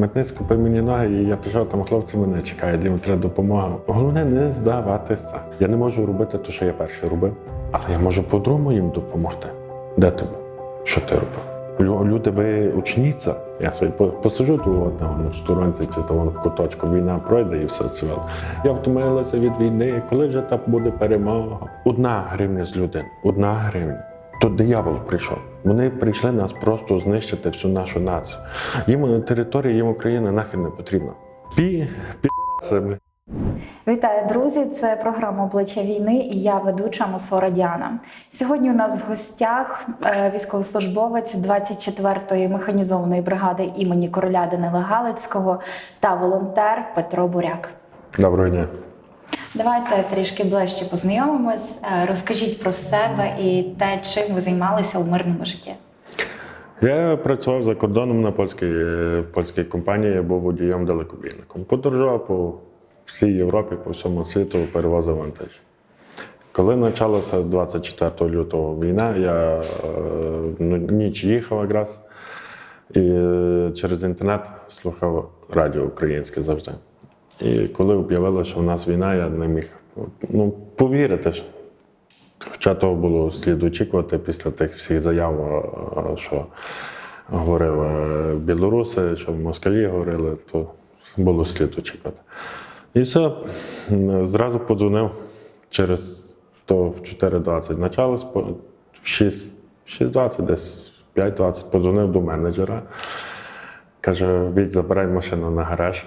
Метниць купив мені ноги, і я пішов, там хлопці мене чекають, їм треба допомога. Головне не здаватися. Я не можу робити те, що я перший робив, але я можу по-другому їм допомогти. Де ти був? Що ти робив? Люди, ви учніться. Я собі посижу тут одного в сторонці чи то в куточку війна пройде і все це. Я втомилася від війни. Коли вже так буде перемога? Одна гривня з людей, одна гривня. То диявол прийшов. Вони прийшли нас просто знищити всю нашу націю. Їм територія, їм Україна нахер не потрібна. Пі, бля. Вітаю, друзі! Це програма Обличчя війни і я ведуча Мосора Діана. Сьогодні у нас в гостях е, військовослужбовець 24-ї механізованої бригади імені короля Данила Галицького та волонтер Петро Буряк. Доброго дня. Давайте трішки ближче познайомимось. Е, Розкажіть про себе і те, чим ви займалися у мирному житті. Я працював за кордоном на польській, е, польській компанії, я був водієм далекобійником. Подорожував по всій Європі, по всьому світу, перевозив вантаж. Коли почалася 24 лютого війна, я е, ну, ніч їхав якраз і через інтернет слухав радіо українське завжди. І коли об'явили, що в нас війна, я не міг ну, повірити, Хоча того було слід очікувати після тих всіх заяв, що говорив е, білоруси, що в москалі говорили, то було слід очікувати. І все, зразу подзвонив через то в 4.20 почалось, в 6, 6.20, десь 5.20 подзвонив до менеджера. Каже, Віть, забирай машину на гараж.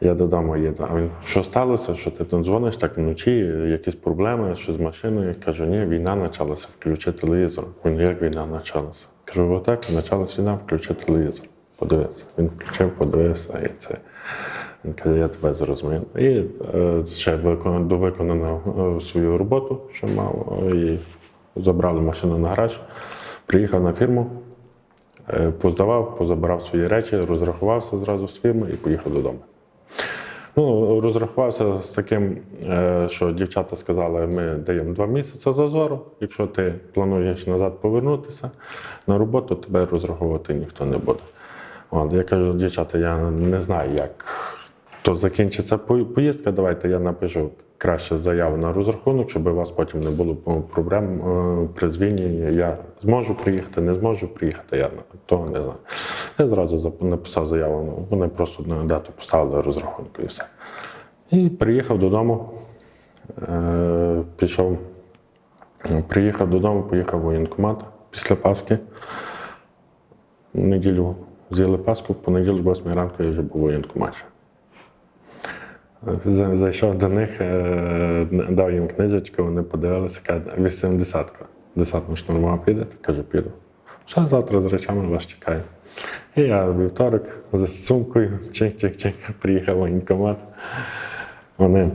Я додому їду. А він, що сталося? Що ти там дзвониш так вночі, якісь проблеми, що з машиною? Кажу, ні, війна почалася, включи телевізор. Він, як війна почалася? Кажу, отак, почалася війна, включи телевізор. Подивися. Він включив, подивився і це. Він каже, я тебе зрозумів. І е, ще виконав, довиконав е, свою роботу, що мав, е, і забрали машину на гараж, приїхав на фірму, е, поздавав, позабирав свої речі, розрахувався зразу з фірми і поїхав додому. Ну, розрахувався з таким, е, що дівчата сказали, ми даємо два місяці зазору. Якщо ти плануєш назад повернутися на роботу, тебе розраховувати ніхто не буде. От, я кажу, дівчата, я не знаю, як то закінчиться поїздка. Давайте я напишу краще заяву на розрахунок, щоб у вас потім не було проблем е, при звільненні. Я зможу приїхати, не зможу приїхати, я того не знаю. Я зразу написав заяву. ну, Вони просто на дату поставили розрахунку і все. І приїхав додому, е, пішов, приїхав додому, поїхав в воєнкомат після Пасхи. В неділю з'їли Пасху, в понеділок, 8 ранку я вже був у воєнкоматі. За- Зайшов до них, е, дав їм книжечку, вони подивилися, кажуть, 80-ка. Десантно штурмова підете? Каже, піду. Все, завтра з речами вас чекаю. І я вівторок з сумкою чик-чик-чик приїхав в воєнкомат. Вони.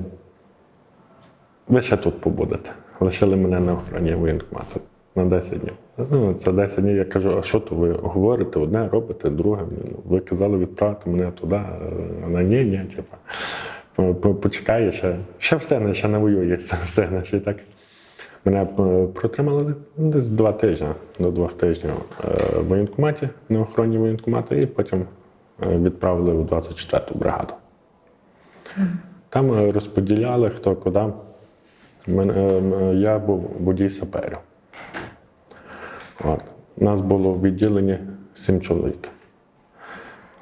Ви ще тут побудете. Лишили мене на охороні воєнкомату на 10 днів. Ну, це 10 днів. Я кажу, а що то ви говорите? Одне робите, друге. Ну, Ви казали відправити мене туди. А Вона ні, ні, типа. По- по- Почекай, ще, ще встигне, ще не воює, встигне. І так. Мене е, протримали десь два тижні, до двох тижнів е, в воєнкоматі, на охороні воєнкомату, і потім е, відправили у 24-ту бригаду. Там розподіляли хто куди. Я був водій саперів. От. У нас було в відділенні сім чоловік.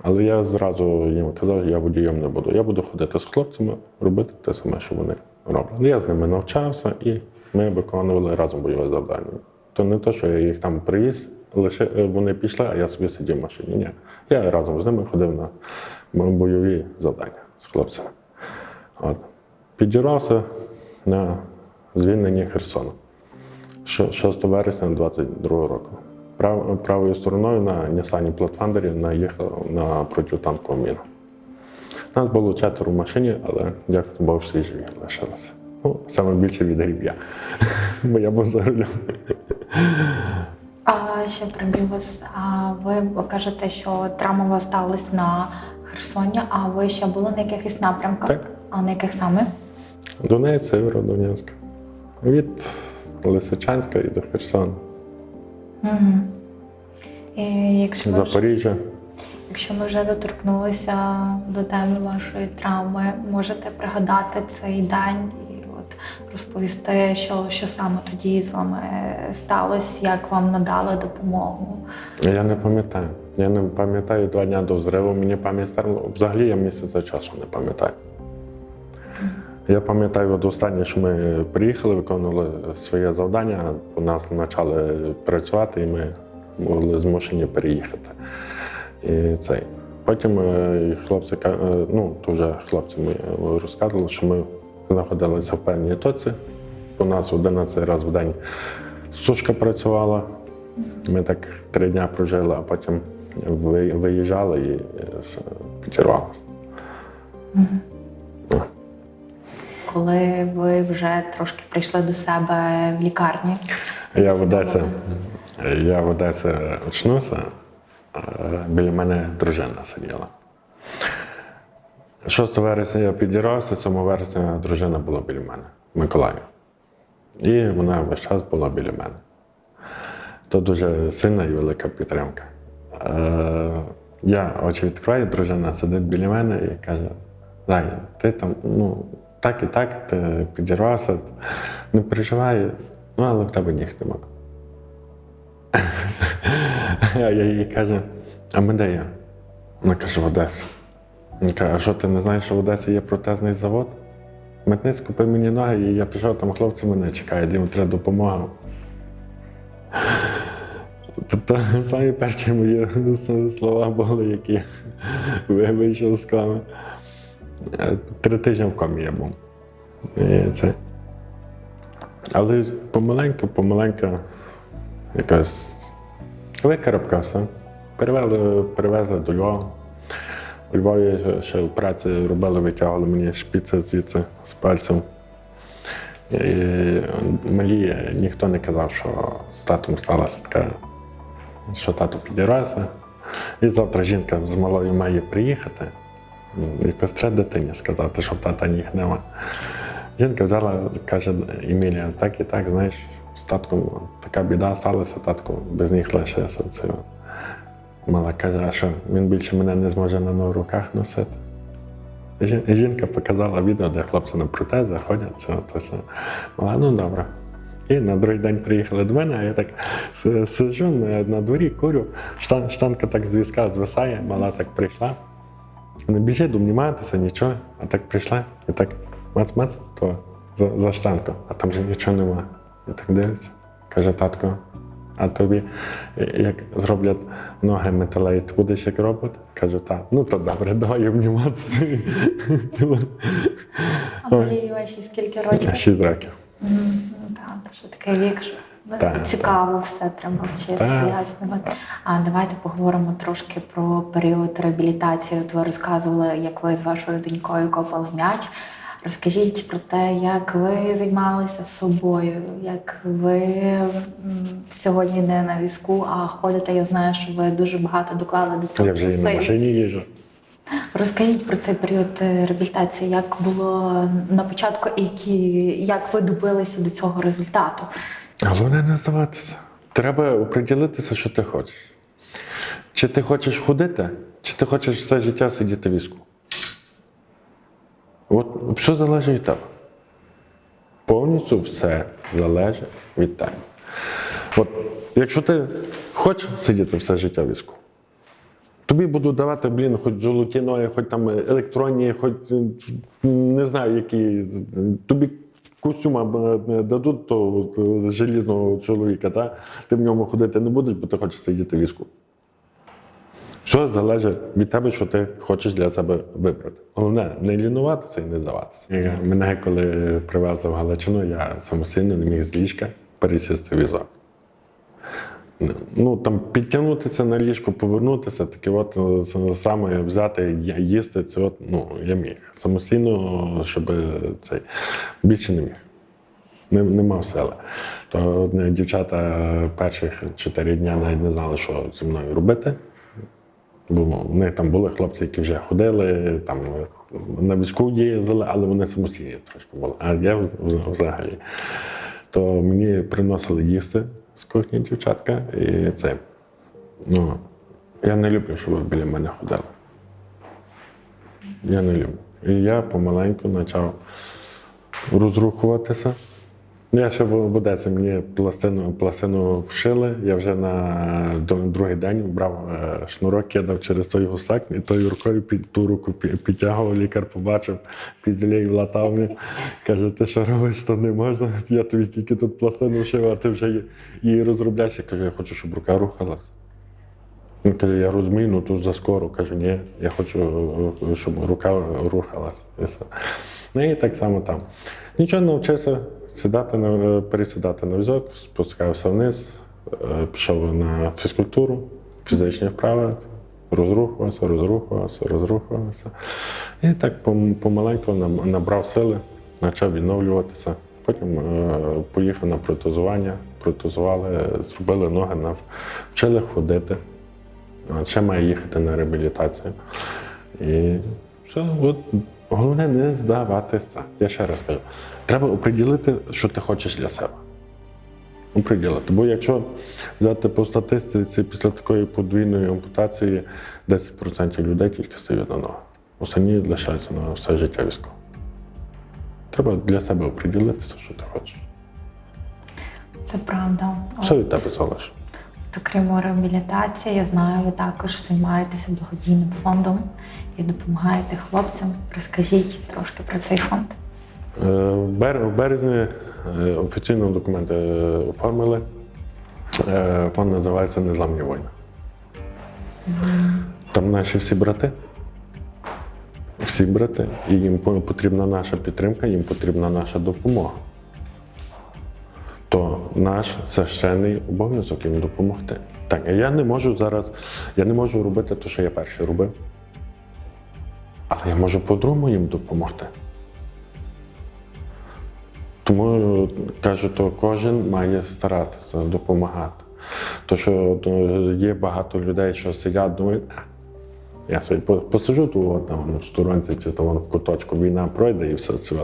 Але я зразу їм казав, я водієм не буду. Я буду ходити з хлопцями, робити те саме, що вони роблять. Я з ними навчався і ми виконували разом бойове завдання. То не те, що я їх там привіз, лише е, вони пішли, а я собі сидів в машині. Ні. Я разом з ними ходив на бойові завдання з хлопцями. От. Підірався на звільненні Херсона. 6 вересня 22 року. Прав, правою стороною на Нісані Платфандері наїхав на протитанкову міну. Нас було четверо в машині, але дякую Богу, всі живі лишилися. Ну, саме більше відгріб я, бо я був за рулем. А ще прибіг вас. А ви кажете, що травма у вас сталася на Херсоні, а ви ще були на якихось напрямках? Так. А на яких саме? Донець, Северодонецьк. Від Лисичанська і до Херсона, Угу. І якщо Запоріжжя. Якщо ми вже доторкнулися до теми вашої травми, можете пригадати цей день і от розповісти, що, що саме тоді з вами сталося, як вам надали допомогу? Я не пам'ятаю. Я не пам'ятаю два дні до зриву. Мені пам'ять. Взагалі я місяця часу не пам'ятаю. Я пам'ятаю, от останнє, що ми приїхали, виконували своє завдання, у нас почали працювати, і ми були змушені переїхати. І цей. Потім е, хлопці, е, ну, то вже хлопці ми розказували, що ми знаходилися в певній точці. У нас 11 разів в день сушка працювала. Ми так три дні прожили, а потім виїжджали і е, підірвалися. Коли ви вже трошки прийшли до себе в лікарні? Я в Одесі, я в Одесі очнувся, біля мене дружина сиділа. 6 вересня я підірвався, 7 вересня дружина була біля мене в Миколаєві. І вона весь час була біля мене. То дуже сильна і велика підтримка. Е, я очі відкриваю, дружина сидить біля мене і каже: Зая, ти там, ну, так і так, ти підірвався, не переживай, ну але в тебе ніг нема. А я їй кажу, а ми де є? Вона каже, в Одесі. Він каже, а що ти не знаєш, що в Одесі є протезний завод? Метниць купив мені ноги, і я пішов, там хлопці мене чекають, їм треба допомога. Тобто самі перші мої слова були, які ви- вийшов з коми. Три тижні в комі я був. Це. Але помаленьку, помаленьку якось викарабкався. Перевели, перевезли до Львова. У Львові ще- в праці робили, витягували мені шпіци звідси з пальцем. І малі ніхто не казав, що з татом сталася така, що тато підірвався. І завтра жінка з малою має приїхати. Ну, Якось треба дитині сказати, що в тата ніг нема. Жінка взяла, каже, Емілія, так і так, знаєш, з татком така біда сталася, татко без ніг лишився. Мала каже, а що він більше мене не зможе на руках носити. Жінка показала відео, де хлопці на протезах ходять, це, то все. Мала, ну добре. І на другий день приїхали до мене, а я так с- сиджу на, дворі, курю, штан, штанка так з візка звисає, мала так прийшла. Не біжить обніматися, нічого, а так прийшла і так мац-мац, то за, за штанку, а там же нічого нема. І так дивиться. Каже, татко, а тобі е, як зроблять ноги металеві, ти будеш як робот? Кажу, так. Ну то добре, давай обніматися. А малі ваші скільки років? Шість років. Ну, Так, що такий вік, Так. цікаво все треба вчити, пояснювати. А давайте поговоримо трошки про період реабілітації. От ви розказували, як ви з вашою донькою копали м'яч. Розкажіть про те, як ви займалися собою, як ви сьогодні не на візку, а ходите. Я знаю, що ви дуже багато доклали до цього. Я вже і на машині їжджу. Розкажіть про цей період е, реабілітації, як було на початку, і які, як ви добилися до цього результату? Головне не здаватися. Треба оприділитися, що ти хочеш. Чи ти хочеш ходити, чи ти хочеш все життя сидіти в візку. От все залежить від тебе. Повністю все залежить від тебе. От, якщо ти хочеш сидіти все життя в візку, тобі будуть давати, блін, хоч золоті ноги, хоч там електронні, хоч не знаю, які. Тобі костюма дадуть то желізного чоловіка, та? ти в ньому ходити не будеш, бо ти хочеш сидіти в візку. Все залежить від тебе, що ти хочеш для себе вибрати. Головне, не лінуватися і не здаватися. Мене, коли привезли в Галичину, я самостійно не міг з ліжка пересісти в візок. Ну там підтягнутися на ліжко, повернутися, таке от е, саме взяти, їсти, це от, ну, я міг. Самостійно, щоб цей більше не міг. Не, не мав сили. То е, дівчата перших чотири дні навіть не знали, що зі мною робити. Бо в них там були хлопці, які вже ходили, там е, на війську їздили, але вони самостійні трошки були. А я взагалі. То мені приносили їсти з кухні дівчатка, і це. Ну, Я не люблю, щоб біля мене ходили. Я не люблю. І я помаленьку почав розрухуватися. Я ще в Одесі мені пластину, пластину вшили. Я вже на другий день брав е, шнурок, кидав через той гусак, і тою рукою під ту руку підтягував, лікар побачив, пізділей влатав мені. Каже, ти що робиш, то не можна. Я тобі тільки тут пластину вшив, а ти вже її- розробляєш. Я кажу, я хочу, щоб рука рухалась. Він каже, я розумію, ну тут заскоро. Кажу, ні, я хочу, щоб рука рухалась. Ну і так само там. Нічого навчився сідати на, е, пересідати на візок, спускався вниз, е, пішов на фізкультуру, фізичні вправи, розрухувався, розрухувався, розрухувався. І так помаленьку набрав сили, почав відновлюватися. Потім е, поїхав на протезування, протезували, зробили ноги, нав- вчили ходити. Ще має їхати на реабілітацію. І все, от, головне не здаватися. Я ще раз кажу, треба оприділити, що ти хочеш для себе. Оприділити. Бо якщо взяти по статистиці, після такої подвійної ампутації 10% людей тільки стають на ноги. Останні лишаються на все життя військово. Треба для себе оприділитися, що ти хочеш. Це правда. Все від тебе залежить. Окрім реабілітації, я знаю, ви також займаєтеся благодійним фондом і допомагаєте хлопцям. Розкажіть трошки про цей фонд. Е, В березні е, офіційно документи е, оформили. Фонд називається Незламні воїни. Там наші всі брати. Всі брати. І їм потрібна наша підтримка, їм потрібна наша допомога. То наш священний обов'язок їм допомогти. Так, а я не можу зараз, я не можу робити те, що я перший робив. Але я можу по-другому їм допомогти. Тому е, кажу, то кожен має старатися допомагати. То що є багато людей, що сидять, думають, я собі посижу там, в сторонці чи там в куточку, війна пройде і все це.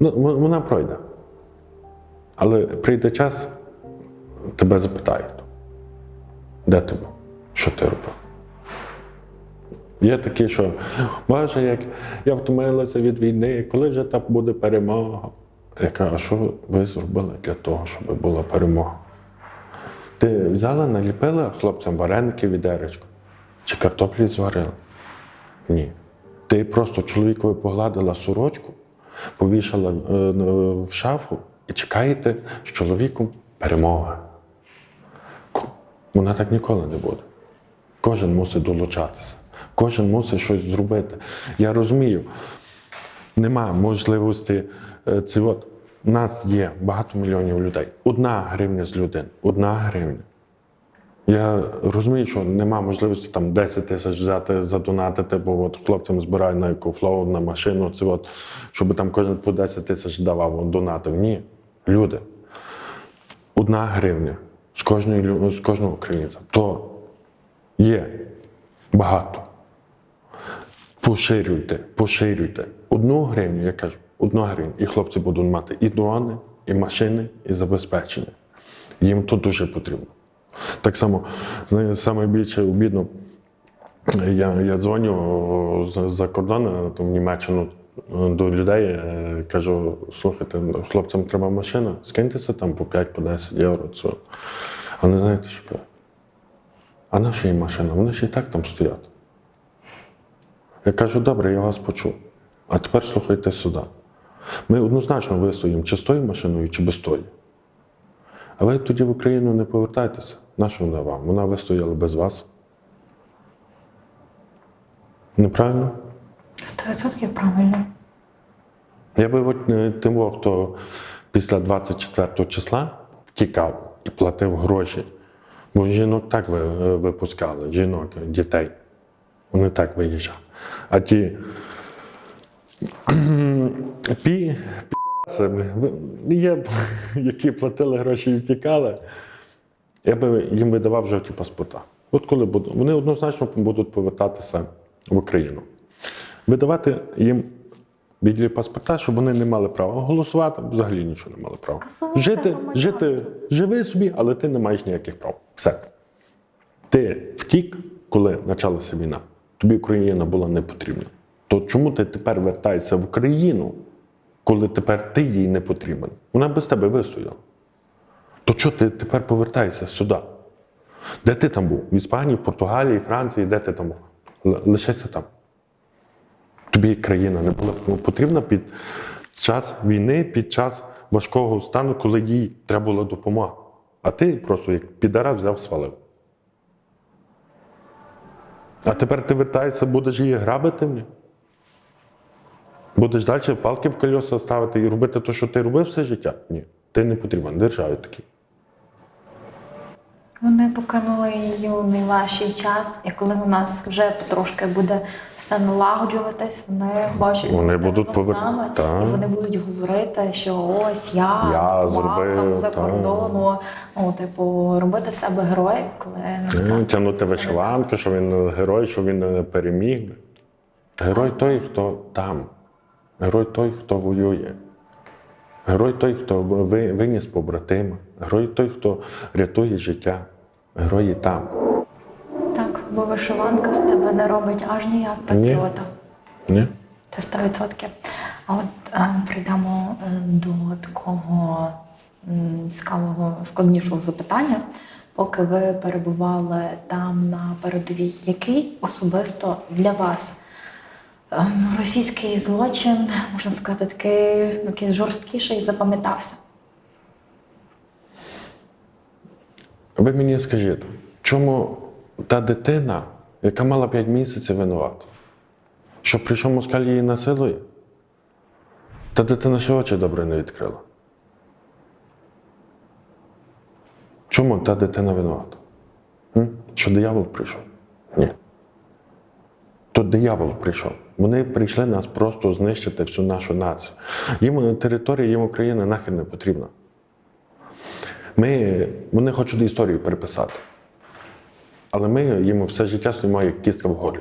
Ну, вона пройде. Але прийде час, тебе запитають, де ти був, що ти робив. Є такі, що Боже, як я втомилася від війни, коли вже так буде перемога? Я кажу, а що ви зробили для того, щоб була перемога? Ти взяла, наліпила хлопцям вареники відеречко? Чи картоплі зварила? Ні. Ти просто чоловікові погладила сорочку, повішала е, е, в шафу і чекаєте з чоловіком перемоги. Вона так ніколи не буде. Кожен мусить долучатися, кожен мусить щось зробити. Я розумію, немає можливості це от. У нас є багато мільйонів людей. Одна гривня з людей, одна гривня. Я розумію, що нема можливості там 10 тисяч взяти, задонатити, бо от хлопцям збирають на екофлоу, на машину, це от, щоб там кожен по 10 тисяч давав, от, донатив. Ні. Люди. Одна гривня з, кожної, з кожного українця. То є багато. Поширюйте, поширюйте. Одну гривню, я кажу, одну гривню, і хлопці будуть мати і дрони, і машини, і забезпечення. Їм то дуже потрібно. Так само, саме більше обідно, я, я дзвоню за кордону в Німеччину е, до людей, е, кажу, слухайте, хлопцям треба машина, скиньтеся там по 5-10 євро. Це. А не знаєте, що кажуть? А наша їм машина? Вони ж і так там стоять. Я кажу, добре, я вас почув. А тепер слухайте сюди. Ми однозначно вистоїмо чи з тою машиною, чи без тої. А ви тоді в Україну не повертайтеся. Нащо вона вам? Вона вистояла без вас. Неправильно? 100% правильно. Я би от е, тим, хто після 24 числа втікав і платив гроші. Бо жінок так ви- е, випускали, жінок, дітей. Вони так виїжджали. А ті пі, блін, є, які платили гроші і втікали, я би їм видавав жовті паспорта. От коли будуть, вони однозначно будуть повертатися в Україну. Видавати їм білі паспорта, щоб вони не мали права голосувати, взагалі нічого не мали права. Скасувати Жити, жити, живи собі, але ти не маєш ніяких прав. Все. Ти втік, коли почалася війна, тобі Україна була не потрібна. То чому ти тепер вертаєшся в Україну, коли тепер ти їй не потрібен? Вона без тебе вистояла. То чого ти тепер повертаєшся сюди? Де ти там був? В Іспанії, в Португалії, Франції, де ти там був? Лишайся там. Тобі країна не була потрібна під час війни, під час важкого стану, коли їй треба була допомога. А ти просто як підара взяв свалив. А тепер ти вертаєшся, будеш її грабити мені? Будеш далі палки в кольоса ставити і робити те, що ти робив все життя? Ні. Ти не потрібен державі такий. Вони покинули її у найважчий час, і коли у нас вже потрошки буде все налагоджуватись, вони бачать Вони будуть з нами, Так. і вони будуть говорити, що ось я, Я зробив, там за кордону. Ну, типу, робити себе героїв, коли Ну, Тягнути вишиванки, що він герой, що він е, переміг. Герой той, хто там. Герой той, хто воює. Герой той, хто виніс побратима. Герой той, хто рятує життя. Герої там. так, бо вишиванка з тебе не робить аж ніяк патріота. Ні? Це 100%. А от е, прийдемо е, до такого цікавого, складнішого запитання. Поки ви перебували там на передовій, який особисто для вас російський злочин, можна сказати, такий якийсь жорсткіший запам'ятався? Ви мені скажіть, чому та дитина, яка мала 5 місяців винувата, що прийшов москаль її насилує? Та дитина ще очі добре не відкрила. Чому та дитина винувата? Що диявол прийшов? Ні. То диявол прийшов. Вони прийшли нас просто знищити всю нашу націю. Їм територія, їм Україна нахер не потрібна. Ми, вони хочуть історію переписати. Але ми їм все життя стоїмо як кістка в горі.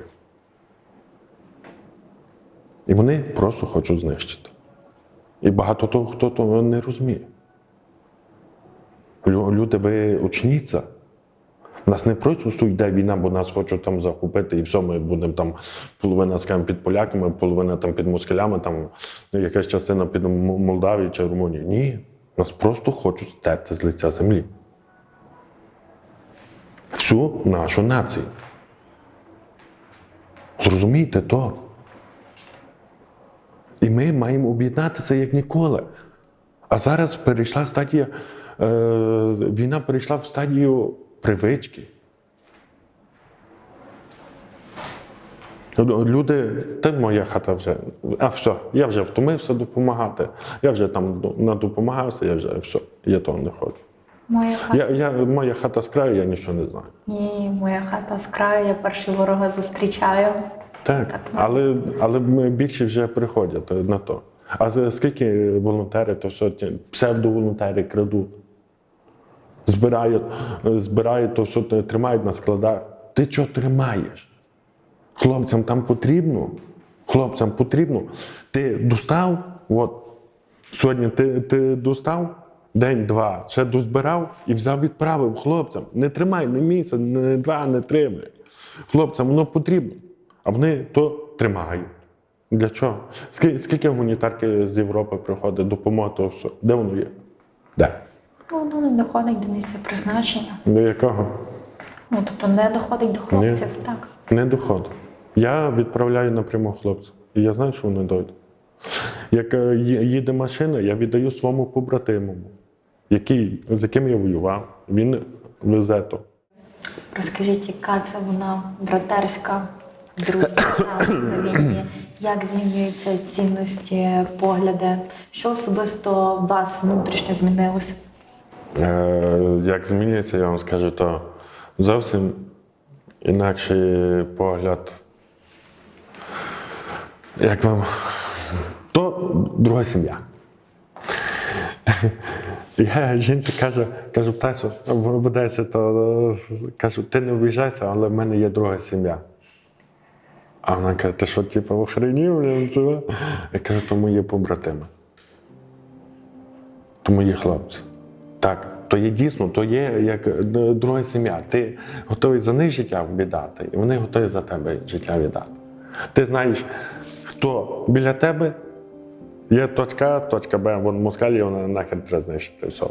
І вони просто хочуть знищити. І багато того, хто того не розуміє. Люди, ви учніться. Нас не просто йде війна, бо нас хочуть там захопити, і все, ми будемо там половина скажімо, під поляками, половина там під москалями, там ну, якась частина під М- Молдавії чи Румунії. Ні. Нас просто хочуть стерти з лиця землі. Всю нашу націю. Зрозумійте то. І ми маємо об'єднатися як ніколи. А зараз перейшла стадія, е, війна перейшла в стадію привички. Люди, та моя хата вже, а все, я вже втомився допомагати, я вже там надопомагався, я вже все, я того не хочу. Моя хата. Я, я, моя хата з краю, я нічого не знаю. Ні, моя хата з краю, я перші ворога зустрічаю. Так, Так, але, але більше вже приходять на то. А скільки волонтери, то все псевдоволонтери крадуть, збирають, е, збирають то те- тримають на складах. Ти що тримаєш? Хлопцям там потрібно. Хлопцям потрібно. Ти достав, от сьогодні ти, ти достав, день-два, ще дозбирав і взяв, відправив хлопцям. Не тримай не місяць, не два, не три. блядь. Хлопцям воно потрібно. А вони то тримають. Для чого? Скільки гуманітарки з Європи приходить, допомога, то все. Де воно є? Де? Воно не доходить до місця призначення. До якого? Ну, тобто не доходить до хлопців, так. Не доходить. Я відправляю напряму хлопця. І я знаю, що вони дойдуть. Як е, їде машина, я віддаю своєму побратиму, який, з яким я воював. Він везе то. Розкажіть, яка це вона братерська дружба на війні? Як змінюються цінності, погляди? Що особисто у вас внутрішньо змінилося? Е, як змінюється, я вам скажу, то зовсім інакший погляд. Як вам? То друга сім'я. Я жінці кажу, кажу, Тасю, в Одесі, то кажу, ти не обіжайся, але в мене є друга сім'я. А вона каже, ти що, типу, охренів? блін, це ви?» Я кажу, то мої побратими. То мої хлопці. Так, то є дійсно, то є як е, друга сім'я. Ти готовий за них життя віддати, і вони готові за тебе життя віддати. Ти знаєш, хто біля тебе. Є точка точка Б, вон москалі, вона нахер треба знищити все.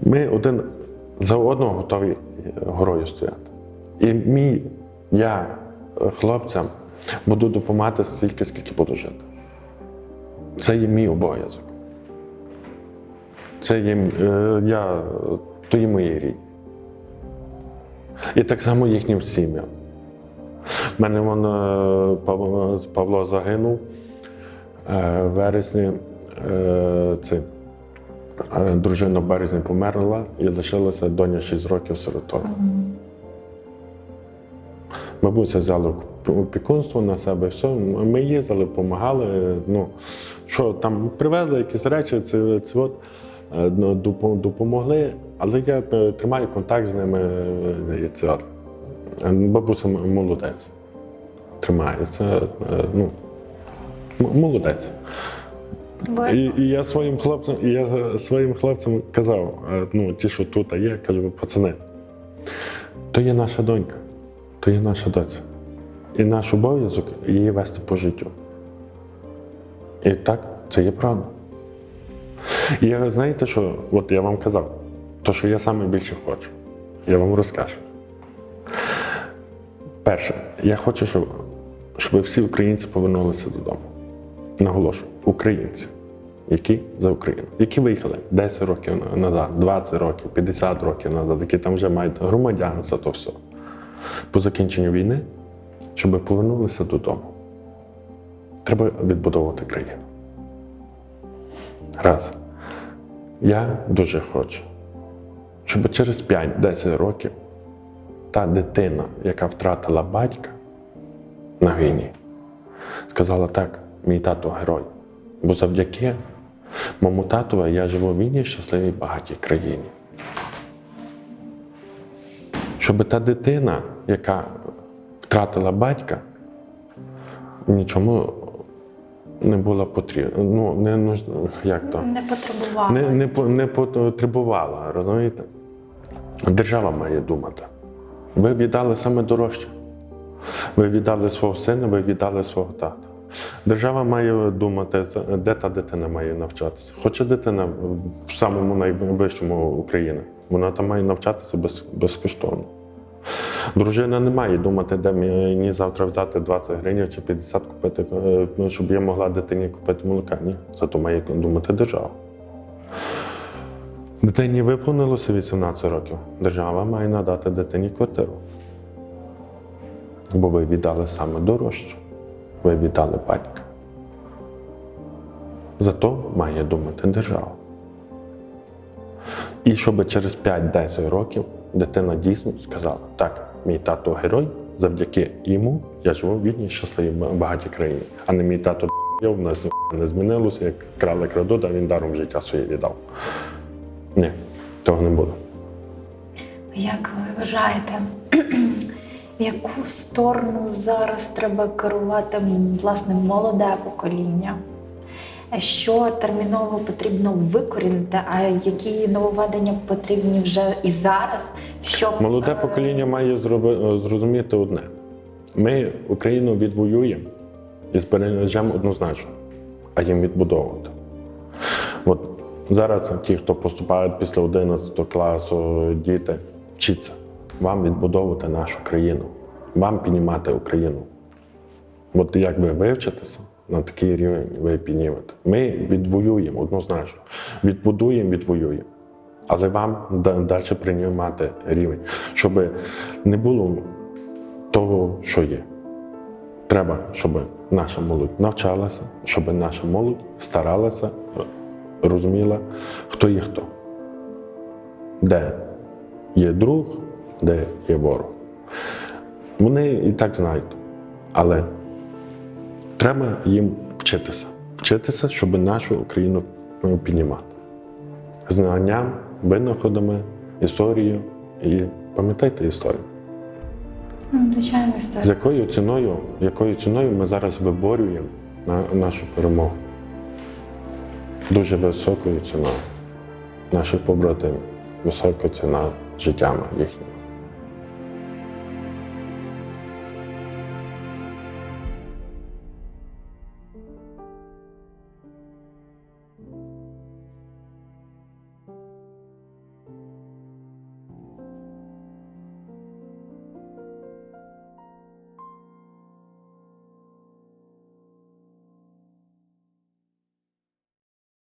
Ми один за одного готові е, горою стояти. І мій, я е, хлопцям буду допомагати стільки, скільки буду жити. Це є мій обов'язок. Це є е, я, то є мої рідні. І так само їхнім сім'ям. У мене вон, е, Павло, загинув е, в вересні. Це, дружина в березні померла і лишилася доня 6 років сиротою. Бабуся взяла опікунство на себе, все. Ми їздили, допомагали. Ну, що там привезли якісь речі, це, це от, допомогли, але я е, тримаю контакт з ними. е, Це. Е, бабуся молодець. Тримається. е, Ну, молодець. І, і я своїм хлопцям, і я своїм хлопцям казав, е, ну, ті, що тут є, кажу, пацани, то є наша донька, то є наша доця. І наш обов'язок її вести по життю. І так, це є правда. І знаєте, що от я вам казав, то, що я саме більше хочу, я вам розкажу. Перше, я хочу, щоб, щоб всі українці повернулися додому. Наголошую, українці, які за Україну, які виїхали 10 років назад, 20 років, 50 років назад, які там вже мають громадянство, то все. По закінченню війни, щоб повернулися додому. Треба відбудовувати країну. Раз. Я дуже хочу, щоб через 5-10 років та дитина, яка втратила батька на війні, сказала так, мій тато герой. Бо завдяки моєму татові я живу в вільній, щасливій, багатій країні. Щоб та дитина, яка втратила батька, нічому не була потрібна. Ну, не, нуж- як то? Не потребувала. не, не, по- не потребувала, розумієте? Держава має думати. Ви віддали саме дорожче. Ви віддали свого сина, ви віддали свого тата. Держава має думати, де та дитина має навчатися. Хоче дитина в самому найвищому України, вона там має навчатися без, безкоштовно. Дружина не має думати, де мені завтра взяти 20 гривень чи 50 купити, е, щоб я могла дитині купити молока. Ні, зато має думати держава. Дитині виповнилося 18 років. Держава має надати дитині квартиру. Бо ви віддали саме дорожче. Ви віддали батька. Зато має думати держава. І щоб через 5-10 років дитина дійсно сказала: так, мій тато герой, завдяки йому я живу в вільній, щасливій, багатій країні. А не мій тато в нас не змінилося, як крали крадуть, а він даром життя своє віддав. Ні, того не буде. Як ви вважаєте, в яку сторону зараз треба керувати власне молоде покоління? Що терміново потрібно викорінити, а які нововведення потрібні вже і зараз, щоб Молоде е, покоління має зрозуміти одне: ми Україну відвоюємо і збережемо однозначно, а їм відбудовувати. От зараз ті, хто поступають після 11 класу, діти, вчіться вам відбудовувати нашу країну, вам піднімати Україну. От як ви вивчитеся на такий рівень, ви піднімете. Ми відвоюємо однозначно. Відбудуємо, відвоюємо. Але вам далі приймати рівень, щоб не було того, що є. Треба, щоб наша молодь навчалася, щоб наша молодь старалася, розуміла, хто є хто, де є друг, де є ворог. Вони і так знають, але треба їм вчитися. Вчитися, щоб нашу Україну піднімати. Знанням, винаходами, історією і пам'ятайте історію. Звичайно, З якою ціною, якою ціною ми зараз виборюємо на нашу перемогу? Дуже високою ціною. наших побратимів. Висока ціна життями їхнім.